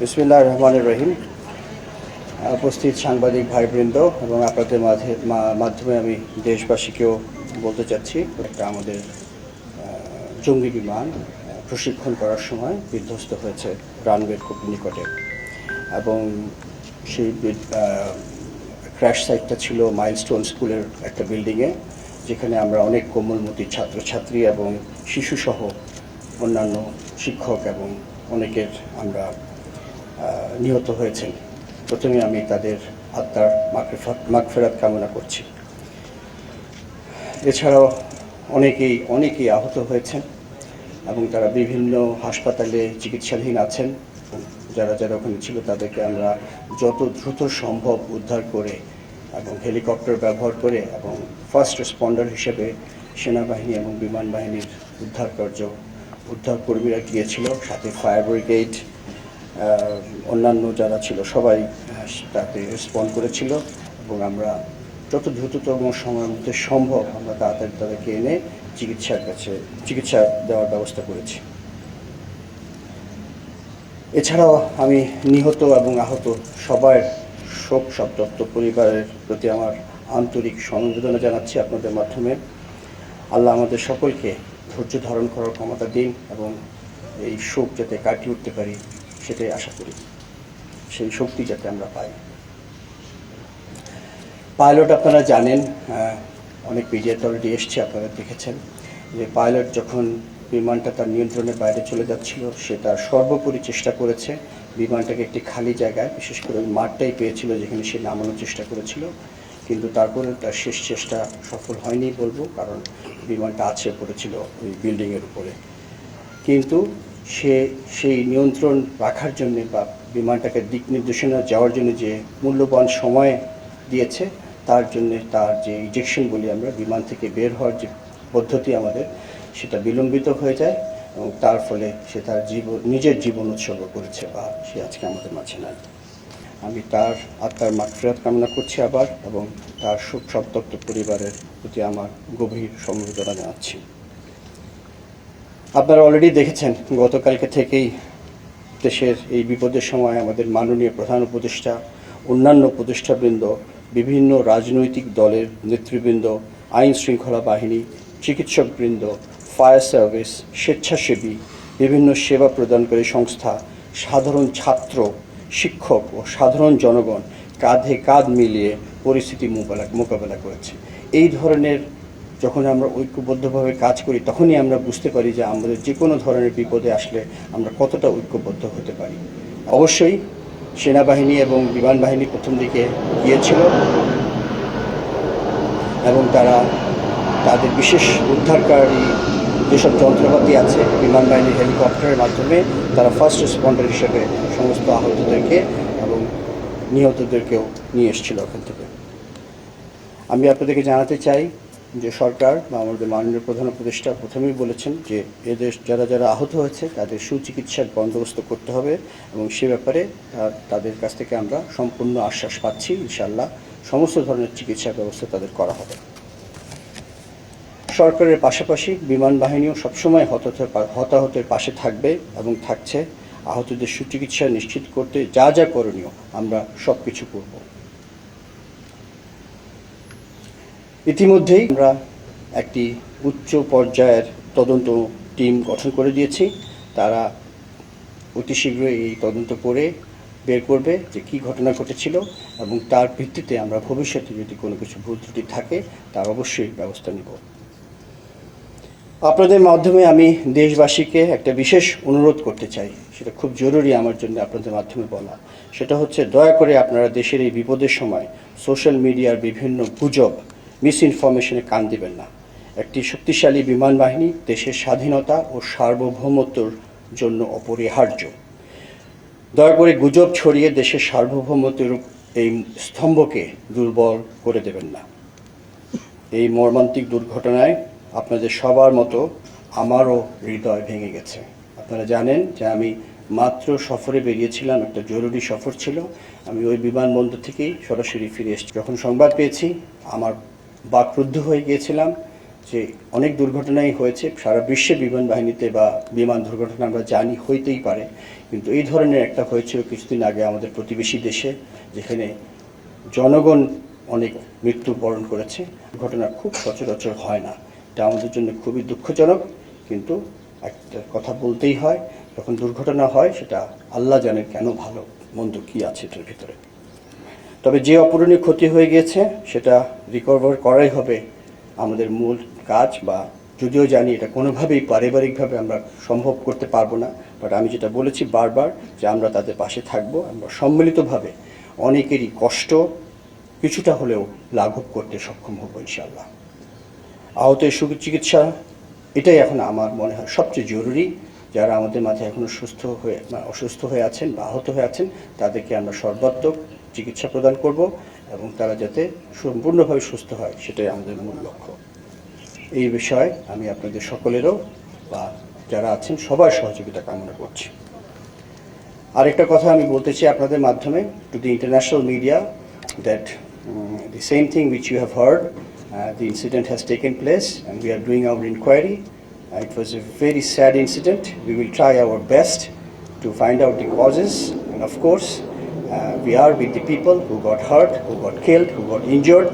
বিসমিল্লাহ রহমান রহিম। উপস্থিত সাংবাদিক ভাইবৃন্দ এবং আপনাদের মাঝে মাধ্যমে আমি দেশবাসীকেও বলতে চাচ্ছি একটা আমাদের জঙ্গি বিমান প্রশিক্ষণ করার সময় বিধ্বস্ত হয়েছে রানওয়ের খুব নিকটে। এবং সেই ক্র্যাশ সাইটটা ছিল মাইলস্টোন স্কুলের একটা বিল্ডিংয়ে যেখানে আমরা অনেক কোমলমতি ছাত্রছাত্রী এবং শিশুসহ অন্যান্য শিক্ষক এবং অনেকের আমরা নিহত হয়েছেন। প্রথমে আমি তাদের আত্মার মাগফিরাত- কামনা করছি। এছাড়াও অনেকেই অনেকেই আহত হয়েছেন এবং তারা বিভিন্ন হাসপাতালে চিকিৎসাধীন আছেন। যারা যারা ওখানে ছিল তাদেরকে আমরা যত দ্রুত সম্ভব উদ্ধার করে এবং হেলিকপ্টার ব্যবহার করে এবং ফার্স্ট রেসপন্ডার হিসেবে সেনাবাহিনী এবং বিমান বাহিনীর উদ্ধার কার্য উদ্ধার কর্মীরা গিয়েছিল, সাথে ফায়ার ব্রিগেড অন্যান্য যারা ছিল সবাই তাতে রেসপন্ড করেছিল এবং আমরা যত দ্রুততম সময়ের মধ্যে সম্ভব আমরা তাড়াতাড়ি তাদেরকে এনে চিকিৎসার কাছে, চিকিৎসা দেওয়ার ব্যবস্থা করেছি। এছাড়াও আমি নিহত এবং আহত সবার শোক সন্তপ্ত পরিবারের প্রতি আমার আন্তরিক সমবেদনা জানাচ্ছি আপনাদের মাধ্যমে। আল্লাহ আমাদের সকলকে ধৈর্য ধারণ করার ক্ষমতা দিন এবং এই শোক যাতে কাটিয়ে উঠতে পারি সেটাই আশা করি। সেই শক্তি যাতে আমরা পাই। পাইলট আপনারা জানেন অনেক মিডিয়াতে অলরেডি এসছে, আপনারা দেখেছেন। যে পাইলট যখন বিমানটা তার নিয়ন্ত্রণের বাইরে চলে যাচ্ছিল, সে তার সর্বোপরি চেষ্টা করেছে বিমানটাকে একটি খালি জায়গায়, বিশেষ করে ওই মাঠটাই পেয়েছিল যেখানে সে নামানোর চেষ্টা করেছিল। কিন্তু তারপরে তার শেষ চেষ্টা সফল হয়নি বলব, কারণ বিমানটা আছে পড়েছিল ওই বিল্ডিংয়ের উপরে। কিন্তু সে, সেই নিয়ন্ত্রণ রাখার জন্য বা বিমানটাকে দিক নির্দেশনা যাওয়ার জন্য যে মূল্যবান সময় দিয়েছে, তার জন্য তার যে ইজেকশন বলি আমরা বিমান থেকে বের হওয়ার যে পদ্ধতি আমাদের, সেটা বিলম্বিত হয়ে যায় এবং তার ফলে সে তার জীবন নিজের জীবন উৎসর্গ করেছে বা সে আজকে আমাদের মাঝে নাই। আমি তার আত্মার মাগফিরাত কামনা করছি আবার এবং তার শোক সন্তপ্ত পরিবারের প্রতি আমার গভীর সমবেদনা জানাচ্ছি। আপনারা অলরেডি দেখেছেন, গতকালকে থেকেই দেশের এই বিপদের সময় আমাদের মাননীয় প্রধান উপদেষ্টা, অন্যান্য উপদেষ্টাবৃন্দ, বিভিন্ন রাজনৈতিক দলের নেতৃবৃন্দ, আইন শৃঙ্খলা বাহিনী, চিকিৎসকবৃন্দ ফায়ার সার্ভিস স্বেচ্ছাসেবী, বিভিন্ন সেবা প্রদানকারী সংস্থা, সাধারণ ছাত্র, শিক্ষক ও সাধারণ জনগণ কাঁধে কাঁধ মিলিয়ে পরিস্থিতি মোকাবেলা করেছে। এই ধরনের যখন আমরা ঐক্যবদ্ধভাবে কাজ করি, তখনই আমরা বুঝতে পারি যে আমাদের যে কোনো ধরনের বিপদে আসলে আমরা কতটা ঐক্যবদ্ধ হতে পারি। অবশ্যই সেনাবাহিনী এবং বিমান বাহিনী প্রথম দিকে গিয়েছিল এবং তারা তাদের বিশেষ উদ্ধারকারী যেসব যন্ত্রপাতি আছে, বিমান বাহিনীর হেলিকপ্টারের মাধ্যমে, তারা ফার্স্ট রেসপন্ডার হিসেবে সমস্ত আহতদেরকে এবং নিহতদেরকেও নিয়ে এসেছিল ওখান থেকে। আমি আপনাদেরকে জানাতে চাই যে সরকার বা আমাদের মাননীয় প্রধান উপদেষ্টা প্রথমেই বলেছেন যে এদের যারা যারা আহত হয়েছে, তাদের সুচিকিৎসার বন্দোবস্ত করতে হবে এবং সে ব্যাপারে তাদের কাছ থেকে আমরা সম্পূর্ণ আশ্বাস পাচ্ছি। ইনশাল্লাহ সমস্ত ধরনের চিকিৎসা ব্যবস্থা তাদের করা হবে। সরকারের পাশাপাশি বিমান বাহিনীও সবসময় হতাহতের পাশে থাকবে এবং থাকছে। আহতদের সুচিকিৎসা নিশ্চিত করতে যা যা করণীয় আমরা সব কিছু করব। ইতিমধ্যেই আমরা একটি উচ্চ পর্যায়ের তদন্ত টিম গঠন করে দিয়েছি। তারা অতি শীঘ্রই এই তদন্ত করে বের করবে যে কি ঘটনা ঘটেছিল এবং তার ভিত্তিতে আমরা ভবিষ্যতে যদি কোনো কিছু ভুল ত্রুটি থাকে, তার অবশ্যই ব্যবস্থা নেব। আপনাদের মাধ্যমে আমি দেশবাসীকে একটা বিশেষ অনুরোধ করতে চাই। সেটা খুব জরুরি আমার জন্য আপনাদের মাধ্যমে বলা। সেটা হচ্ছে দয়া করে আপনারা দেশের এই বিপদের সময় সোশ্যাল মিডিয়ার বিভিন্ন গুজব মিস ইনফরমেশনে কান দিবেন না। একটি শক্তিশালী বিমান বাহিনী দেশের স্বাধীনতা ও সার্বভৌমত্বর জন্য অপরিহার্য। দয়া করে গুজব ছড়িয়ে দেশের সার্বভৌমত্বের এই স্তম্ভকে দুর্বল করে দেবেন না। এই মর্মান্তিক দুর্ঘটনায় আপনাদের সবার মতো আমারও হৃদয় ভেঙে গেছে। আপনারা জানেন যে আমি মাত্র সফরে বেরিয়েছিলাম, একটা জরুরি সফর ছিল। আমি ওই বিমানবন্দর থেকেই সরাসরি ফিরে এসেছি যখন সংবাদ পেয়েছি, আমার বাকরুদ্ধ হয়ে গিয়েছিলাম যে অনেক দুর্ঘটনাই হয়েছে। সারা বিশ্বে বিমান বাহিনীতে বা বিমান দুর্ঘটনা আমরা জানি হইতেই পারে। কিন্তু এই ধরনের একটা হয়েছিল কিছুদিন আগে আমাদের প্রতিবেশী দেশে, যেখানে জনগণ অনেক মৃত্যুবরণ করেছে। ঘটনা খুব সচরাচর হয় না। এটা আমাদের জন্য খুবই দুঃখজনক। কিন্তু একটা কথা বলতেই হয়, যখন দুর্ঘটনা হয় সেটা আল্লাহ জানে কেন ভালো, মন্দ কি আছে এটার ভিতরে। তবে যে অপূরণীয় ক্ষতি হয়ে গিয়েছে, সেটা রিকভার করাই হবে আমাদের মূল কাজ বা যদিও জানি এটা কোনোভাবেই পারিবারিকভাবে আমরা সম্ভব করতে পারব না বাট আমি যেটা বলেছি বারবার যে আমরা তাদের পাশে থাকব, আমরা সম্মিলিতভাবে অনেকেরই কষ্ট কিছুটা হলেও লাঘব করতে সক্ষম হব ইনশাল্লাহ আহতের সুচিকিৎসা এটাই এখন আমার মনে হয় সবচেয়ে জরুরি। যারা আমাদের মাঝে এখনও সুস্থ হয়ে মানে অসুস্থ হয়ে আছেন বা আহত হয়ে আছেন, তাদেরকে আমরা সর্বাত্মক চিকিৎসা প্রদান করব এবং তারা যাতে সম্পূর্ণভাবে সুস্থ হয় সেটাই আমাদের মূল লক্ষ্য এই বিষয়ে আমি আপনাদের সকলেরও বা যারা আছেন সবার সহযোগিতা কামনা করছি আরেকটা কথা আমি বলতে চাই আপনাদের মাধ্যমে to the international media that the same thing which you have heard place and we are doing our inquiry. Uh, it was a very sad incident. We will try our best to find out the causes and of course uh, we are with the people who got hurt, who got killed, who got injured.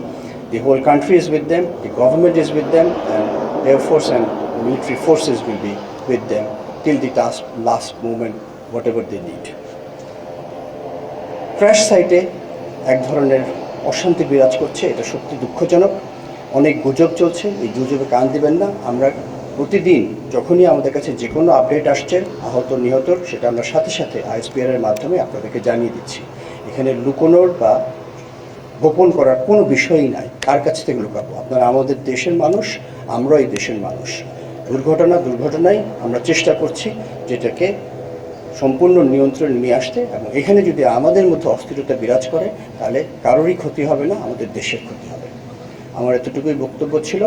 The whole country is with them, the government is with them and Air Force and military forces will be with them till the last, last moment, whatever they need. Crash সাইটে এক ধরনের অশান্তি বিরাজ করছে এটা সত্যি দুঃখজনক অনেক গুজব চলছে এই গুজবে কান দিবেন না আমরা প্রতিদিন যখনই আমাদের কাছে যে কোনো আপডেট আসছে, আহত নিহতর সেটা আমরা সাথে সাথে আইএসপিআর এর মাধ্যমে আপনাদেরকে জানিয়ে দিচ্ছি। এখানে লুকোনোর বা গোপন করার কোনো বিষয়ই নাই। কার কাছ থেকে লুকাবো? আপনারা আমাদের দেশের মানুষ আমরাও এই দেশের মানুষ। দুর্ঘটনা দুর্ঘটনায় আমরা চেষ্টা করছি যেটাকে সম্পূর্ণ নিয়ন্ত্রণ নিয়ে আসতে এবং এখানে যদি আমাদের মধ্যে অস্থিরতা বিরাজ করে, তাহলে কারোরই ক্ষতি হবে না, আমাদের দেশের ক্ষতি হবে। আমার এতটুকুই বক্তব্য ছিল।